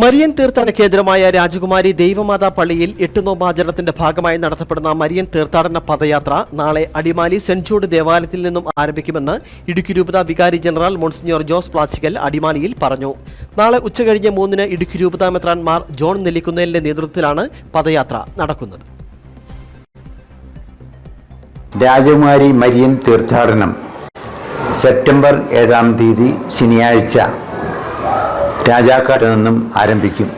Marian തീർത്ഥാടന കേന്ദ്രമായ രാജകുമാരി ദൈവമാതാ പള്ളിയിൽ എട്ട് നോമ്പാചരണത്തിന്റെ ഭാഗമായി നടത്തപ്പെടുന്ന മരിയൻ തീർത്ഥാടന പദയാത്ര നാളെ അടിമാലി സെന്റ് ജൂഡ് ദേവാലയത്തിൽ നിന്നും ആരംഭിക്കുമെന്ന് ഇടുക്കി രൂപത വികാരി ജനറൽ മോൺസിഞ്ഞോർ ജോസ് പ്ലാസിക്കൽ അടിമാലിയിൽ പറഞ്ഞു. നാളെ ഉച്ചകഴിഞ്ഞ് മൂന്നിന് ഇടുക്കി രൂപത മെത്രാൻമാർ ജോൺ നെല്ലിക്കുന്നേലിന്റെ നേതൃത്വത്തിലാണ് പദയാത്ര നടക്കുന്നത്. രാജകുമാരി മരിയൻ തീർത്ഥാടനം സെപ്റ്റംബർ ഏഴാം തീയതി ശനിയാഴ്ച രാജാക്കാട്ട് നിന്നും ആരംഭിക്കും.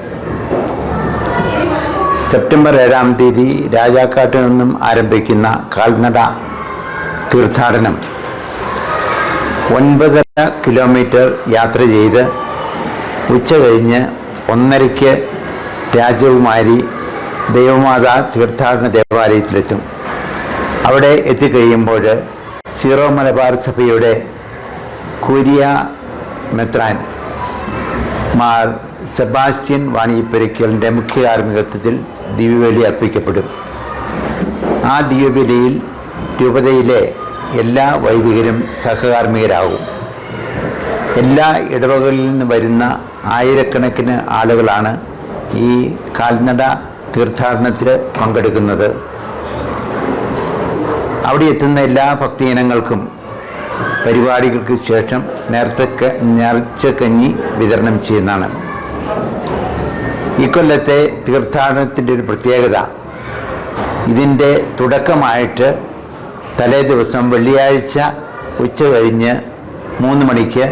സെപ്റ്റംബർ ഏഴാം തീയതി രാജാക്കാട്ട് നിന്നും ആരംഭിക്കുന്ന കാൽനട തീർത്ഥാടനം. ഒൻപതര കിലോമീറ്റർ യാത്ര ചെയ്ത് ഉച്ച കഴിഞ്ഞ് ഒന്നരയ്ക്ക് രാജകുമാരി ദേവമാതാ തീർത്ഥാടന ദേവാലയത്തിലെത്തും. അവിടെ എത്തിക്കഴിയുമ്പോൾ സീറോ മലബാർ സഭയുടെ കുര്യ മെത്രാൻ മാർ സെബാസ്റ്റ്യൻ വാണിയപ്പെരയ്ക്കലിന്റെ മുഖ്യ കാർമ്മികത്വത്തിൽ ദിവ്യബലി അർപ്പിക്കപ്പെടും. ആ ദിവ്യബലിയിൽ രൂപതയിലെ എല്ലാ വൈദികരും സഹകാർമ്മികരാകും. എല്ലാ ഇടവകളിൽ നിന്ന് വരുന്ന ആയിരക്കണക്കിന് ആളുകളാണ് ഈ കാൽനട തീർത്ഥാടനത്തിൽ പങ്കെടുക്കുന്നത്. അവിടെ എത്തുന്ന എല്ലാ ഭക്തജനങ്ങൾക്കും പരിപാടികൾക്ക് ശേഷം നേർത്തക്ക നേർച്ചക്കഞ്ഞി വിതരണം ചെയ്യുന്നതാണ്. ഇക്കൊല്ലത്തെ തീർത്ഥാടനത്തിന്റെ ഒരു പ്രത്യേകത ഇതിന്റെ തുടക്കമായിട്ട് തലേ ദിവസം വെള്ളിയാഴ്ച ഉച്ച കഴിഞ്ഞ് മൂന്ന് മണിക്ക്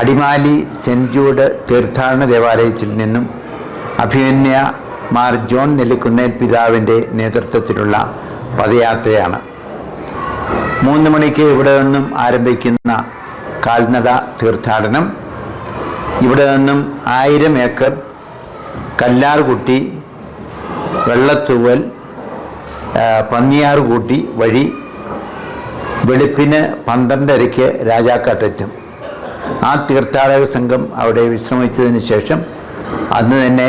അടിമാലി സെന്റ് ജൂഡ് തീർത്ഥാടന ദേവാലയത്തിൽ നിന്നും അഭിമന്യ മാർ ജോൺ നെല്ലിക്കുന്നേൽ പിതാവിന്റെ നേതൃത്വത്തിലുള്ള പദയാത്രയാണ്. മൂന്ന് മണിക്ക് ഇവിടെ നിന്നും ആരംഭിക്കുന്ന കാൽനട തീർത്ഥാടനം. ഇവിടെ നിന്നും ആയിരം ഏക്കർ കല്ലാർകുട്ടി വെള്ളത്തൂവൽ പന്നിയാർകൂട്ടി വഴി വെളുപ്പിന് പന്ത്രണ്ടരയ്ക്ക് രാജാക്കാട്ടെത്തും ആ തീർത്ഥാടക സംഘം അവിടെ വിശ്രമിച്ചതിന് ശേഷം അന്ന് തന്നെ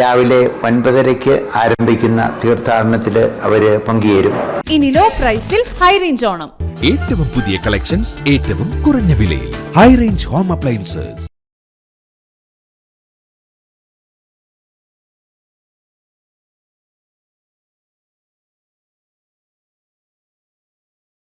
രാവിലെ ഒൻപതരയ്ക്ക് ആരംഭിക്കുന്ന തീർത്ഥാടനത്തിൽ അവർ പങ്കുചേരും. ഇനി ലോ പ്രൈസിൽ ഹൈ റേഞ്ച് ഓണം. ഏറ്റവും പുതിയ കളക്ഷൻസ് ഏറ്റവും കുറഞ്ഞ വിലയിൽ. High range home appliances.